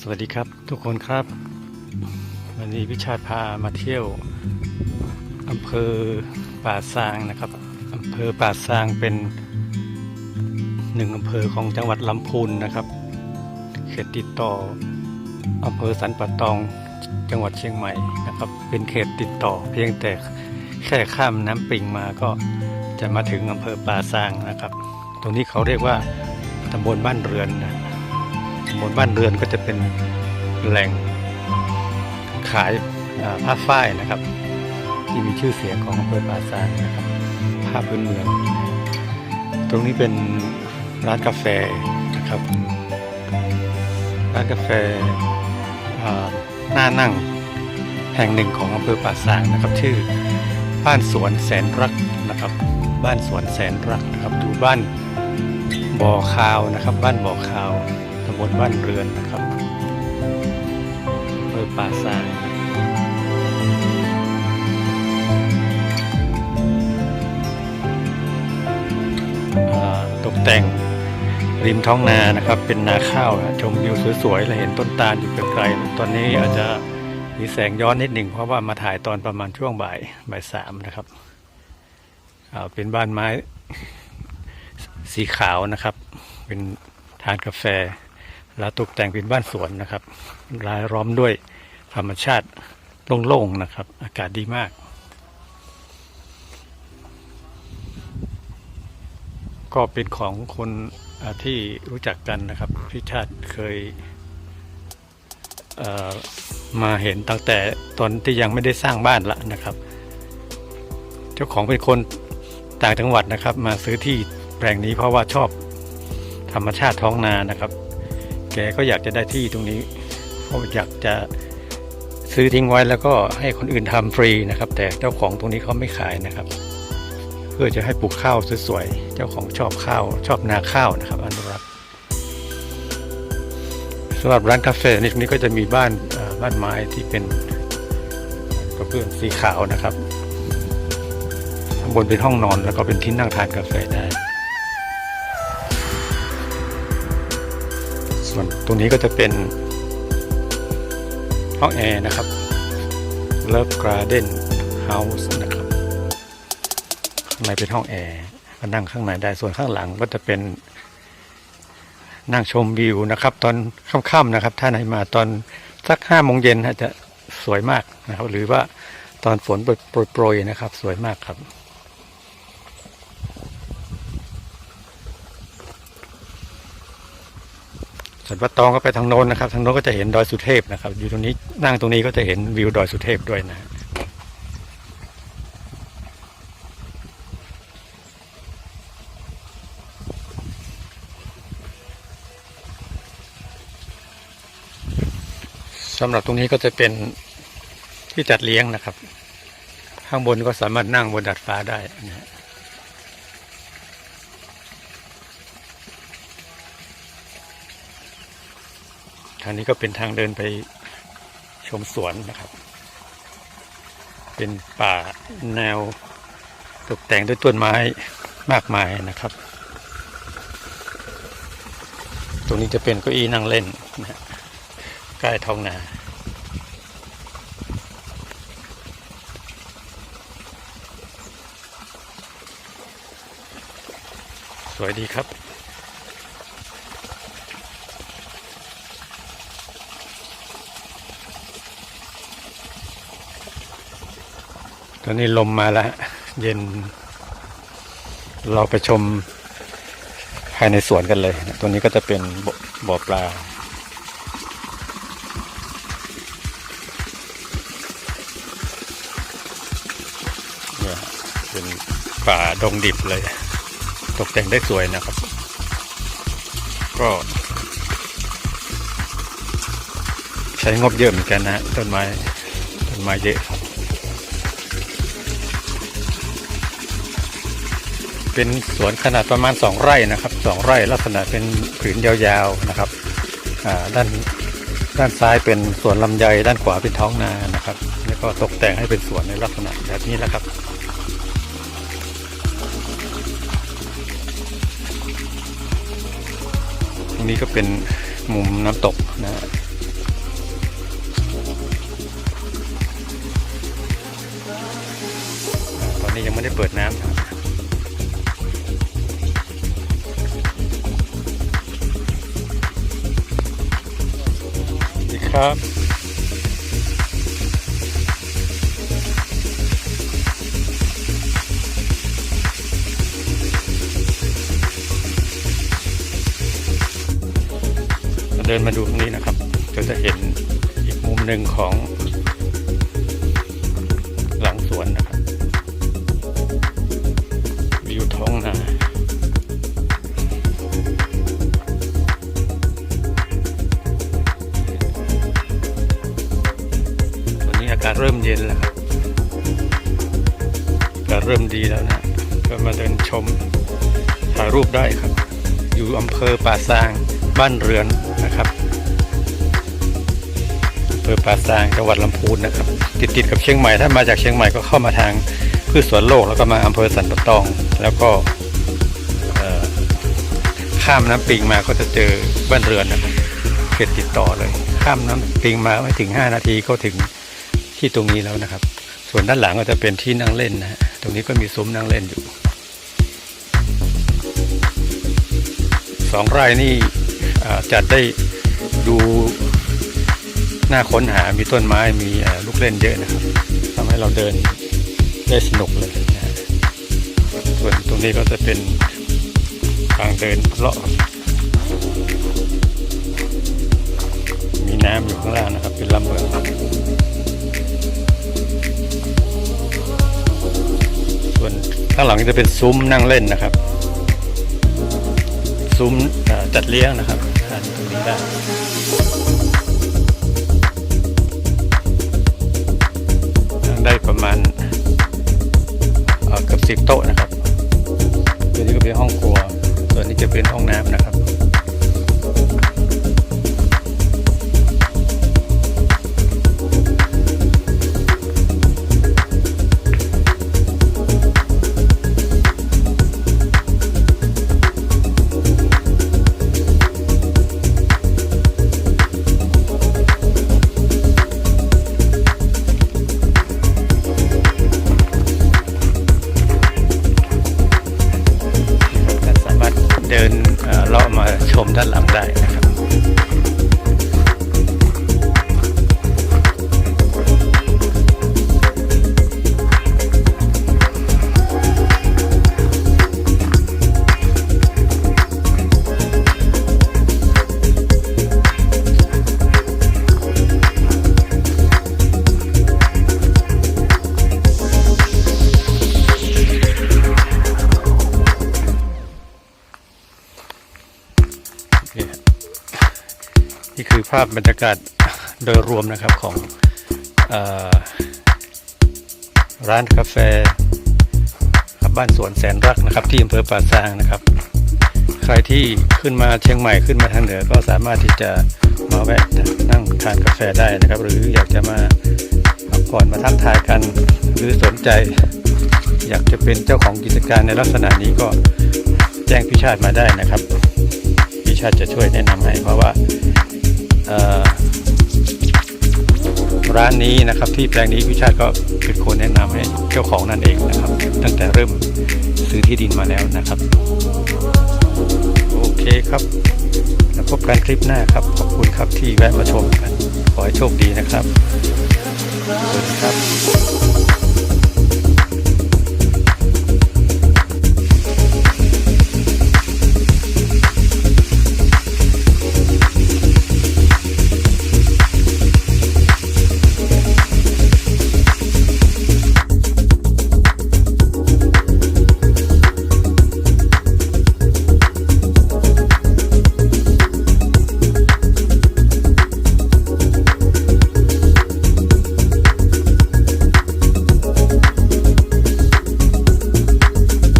สวัสดีครับทุกคนครับ วันนี้พิชาติพามาเที่ยวอำเภอป่าซางนะครับอำเภอป่าซางเป็นหนึ่งอำเภอของจังหวัดลำพูนนะครับเขตติดต่ออำเภอสันป่าตองจังหวัดเชียงใหม่นะครับ เป็นเขตติดต่อ เพียงแต่แค่ข้ามน้ำปิงมาก็จะมาถึงอำเภอป่าซางนะครับ ตรงนี้เขาเรียกว่าตำบลบ้านเรือนนะ ตำบลบ้านเรือนก็จะเป็นแหล่งขายผ้าฝ้ายนะครับ ที่มีชื่อเสียงของอำเภอป่าซางนะครับผ้าพื้นเมือง ตรงนี้เป็นร้านกาแฟนะครับ ร้านกาแฟาหน้านั่งแห่งหนึ่งของอำเภอป่าซางนะครับ ชื่อบ้านสวนแสนรักนะครับ บ้านสวนแสนรักนะครับดูบ้านบ่อคาวนะครับ บ้านบ่อคาวำบลบ้านเรือนนะครับอำเภอป่าซางตกแต่งริมท้องนานะครับ เป็นนาข้าวนะชมวิวสวยๆและเห็นต้นตาลอยู่ไกลๆตอนนี้อาจจะมีแสงย้อนนิดหนึ่งเพราะว่ามาถ่ายตอนประมาณช่วงบ่ายบ่ายสามนะครับเป็นบ้านไม้สีขาวนะครับ เป็นทานกาแฟ แล้วตกแต่งเป็นบ้านสวนนะครับรายล้อมด้วยธรรมชาติโล่งๆนะครับ อากาศดีมาก ก็เป็นของคนที่รู้จักกันนะครับพี่ชาติเคยเมาเห็นตั้งแต่ตอนที่ยังไม่ได้สร้างบ้านละนะครับ เจ้าของเป็นคนต่างจังหวัดนะครับ มาซื้อที่แปลงนี้เพราะว่าชอบธรรมชาติท้องนานะครับ แกก็อยากจะได้ที่ตรงนี้เพราะอยากจะซื้อทิ้งไว้แล้วก็ให้คนอื่นทำฟรีนะครับ แต่เจ้าของตรงนี้เขาไม่ขายนะครับ เพื่อจะให้ปลูกข้าวสวยๆเจ้าของชอบข้าว ชอบนาข้าวนะครับอนุรักษ์สำหรับร้านกาแฟนี่ตรงนี้ก็จะมีบ้านบ้านไม้ที่เป็นกระเบื้องสีขาวนะครับข้างบนเป็นห้องนอนแล้วก็เป็นที่นั่งทานกาแฟได้ ส่วนตรงนี้ก็จะเป็นห้องแอร์นะครับ Love Garden House นะครับ ข้างในเป็นห้องแอร์ก็นั่งข้างในได้ ส่วนข้างหลังก็จะเป็น นั่งชมวิวนะครับ ตอนค่ำๆนะครับ ถ้าไหนมาตอนสักห้าโมงเย็นจจะสวยมากนะครับ หรือว่าตอนฝนโปรยๆนะครับ สวยมากครับ ส่วนวัดตองก็ไปทางโน้นนะครับ ทางโน้นก็จะเห็นดอยสุเทพนะครับ อยู่ตรงนี้นั่งตรงนี้ก็จะเห็นวิวดอยสุเทพด้วยนะสำหรับตรงนี้ก็จะเป็นที่จัดเลี้ยงนะครับ ข้างบนก็สามารถนั่งบนดาดฟ้าได้นะฮะทางนี้ก็เป็นทางเดินไปชมสวนนะครับ เป็นป่าแนวตกแต่งด้วยต้นไม้มากมายนะครับ ตรงนี้จะเป็นเก้าอี้นั่งเล่นนะใกล้ท้องนาสวยดีครับ ตอนนี้ลมมาแล้ว เย็น เราไปชมภายในสวนกันเลยตรงนี้ก็จะเป็นบ่บ่อปลา เนี่ยเป็นป่าดงดิบเลย ตกแต่งได้สวยนะครับ ก็ใช้งบเยอะเหมือนกันนะต้นไม้ต้นไม้เยอะครับ เป็นสวนขนาดประมาณ 2 ไร่นะครับ 2 ไร่ลักษณะเป็นผืนยาวๆนะครับด้านด้านซ้ายเป็นสวนลำไยด้านขวาเป็นท้องนานะครับ แล้วก็ตกแต่งให้เป็นสวนในลักษณะแบบนี้แล้วครับตรงนี้ก็เป็นมุมน้ำตกนะตอนนี้ยังไม่ได้เปิดน้ำครับ ครับเดินมาดูตรงนี้นะครับ จะจะเห็นอีกมุมหนึ่งของ เริ่มเย็นแล้วครับกาศเริ่มดีแล้วนะก็มาเดินชมถ่ายรูปได้ครับ อยู่อำเภอป่าซางบ้านเรือนนะครับอำเภอป่าซางจังหวัดลำพูนนะครับ ติดติดกับเชียงใหม่ถ้ามาจากเชียงใหม่ก็เข้ามาทางพืชสวนโลกแล้วก็มาอำเภอสันปะตอง แล้วก็ข้ามน้ำปิงมาก็จะเจอบ้านเรือนนะครับเขตติดต่อเลย ข้ามน้ำปิงมาไม่ถึง 5 นาทีก็ถึง ที่ตรงนี้แล้วนะครับ ส่วนด้านหลังก็จะเป็นที่นั่งเล่นนะฮะตรงนี้ก็มีซุ้มนั่งเล่นอยู่สองไร่นี่จัดได้ดูน่าค้นหา มีต้นไม้ มีลูกเล่นเยอะนะครับทำให้เราเดินได้สนุกเลยนะฮะส่วนตรงนี้ก็จะเป็นทางเดินเลาะ มีน้ำอยู่ข้างล่างนะครับ เป็นลำเบือ วนข้างหลังจะเป็นซุ้มนั่งเล่นนะครับ ซุ้มจัดเลี้ยงนะครับทานตรงนี้ได้นั่งได้ประมาณเกือบสิบโต๊ะนะครับตัวนี้ก็เป็นห้องครัว ส่วนนี้จะเป็นห้องน้ำนะครับ ด้านหลังได้าพบรรยากาศโดยรวมนะครับของอร้านกาแฟบบ้านสวนแสนรักนะครับ ที่อำเภอป่าซางนะครับ ใครที่ขึ้นมาเชียงใหม่ขึ้นมาทางเหนือก็สามารถที่จะมาแวะนั่งทานกาแฟได้นะครับ หรืออยากจะมาพักผ่อนมาทักทายกัน หรือสนใจ อยากจะเป็นเจ้าของกิจการในลักษณะนี้ก็แจ้งพิชาติมาได้นะครับพี่ชาติจะช่วยแนะนำให้เพราะว่าานนี้นะครับ ที่แปลงนี้พี่ชาติก็เป็นคนแนะนำให้เจ้าของนั่นเองนะครับ ตั้งแต่เริ่มซื้อที่ดินมาแล้วนะครับ โอเคครับแล้วพบกันคลิปหน้าครับ ขอบคุณครับที่แวะมาชมกัน ขอให้โชคดีนะครับสวัสดีครับ